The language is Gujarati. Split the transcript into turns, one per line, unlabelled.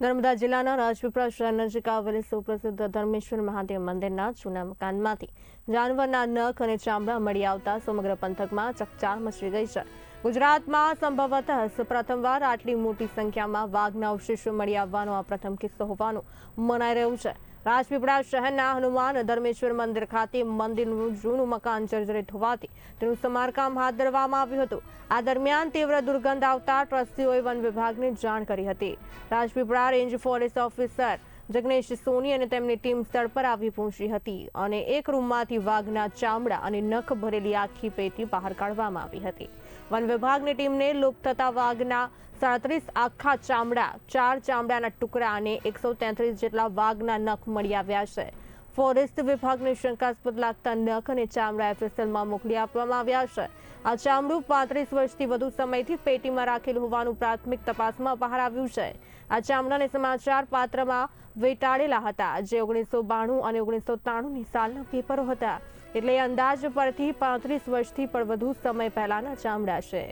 નર્મદા જિલ્લાના રાજપીપળા શહેર નજીક આવેલી સુપ્રસિદ્ધ ધર્મેશ્વર મહાદેવ મંદિરના જૂના મકાનમાંથી જાનવરના નખ અને ચામડા મળી આવતા સમગ્ર પંથકમાં ચકચાર મચી ગઈ છે. ગુજરાતમાં સંભવતઃ પ્રથમવાર આટલી મોટી સંખ્યામાં વાઘના અવશેષો મળી આવવાનો આ પ્રથમ કિસ્સો હોવાનું મનાઈ રહ્યું છે. રાજપીપળા શહેરના હનુમાન ધર્મેશ્વર મંદિર ખાતે મંદિરનું જૂનું મકાન જર્જરિત હોવાથી તેનું સમારકામ હાથ ધરવામાં આવ્યું હતું. આ દરમિયાન તીવ્ર દુર્ગંધ આવતા ટ્રસ્ટીઓએ વન વિભાગને જાણ કરી હતી. Rajpipla range forest officer Jagnesh Soni અને તેમની ટીમ સ્થળ પર આવી પહોંચી હતી અને એક રૂમમાંથી વાઘના ચામડા અને નખ ભરેલી આખી પેટી બહાર કાઢવામાં આવી હતી. વન વિભાગની ટીમને લુપ્ત થતા વાઘના સાડત્રીસ આખા ચામડા, ચાર ચામડાના ટુકડા અને એકસો તેત્રીસ જેટલા વાઘના નખ મળી આવ્યા છે. ફોરેસ્ટ વિભાગને શંકાસ્પદ લાગતા નખ અને ચામડા એફએસએલમાં મોકલી આપવામાં આવ્યા છે. આ ચામડું પાંત્રીસ વર્ષથી વધુ સમયથી પેટીમાં રાખેલું હોવાનું પ્રાથમિક તપાસમાં બહાર આવ્યું છે. આ ચામડાને સમાચાર પાત્રમાં વેટાળેલા હતા, જે ઓગણીસો બાણું અને ઓગણીસો ત્રાણુંની સાલના પેપરો હતા. એટલે અંદાજ પરથી પાંત્રીસ વર્ષથી પણ વધુ સમય પહેલાના ચામડા છે.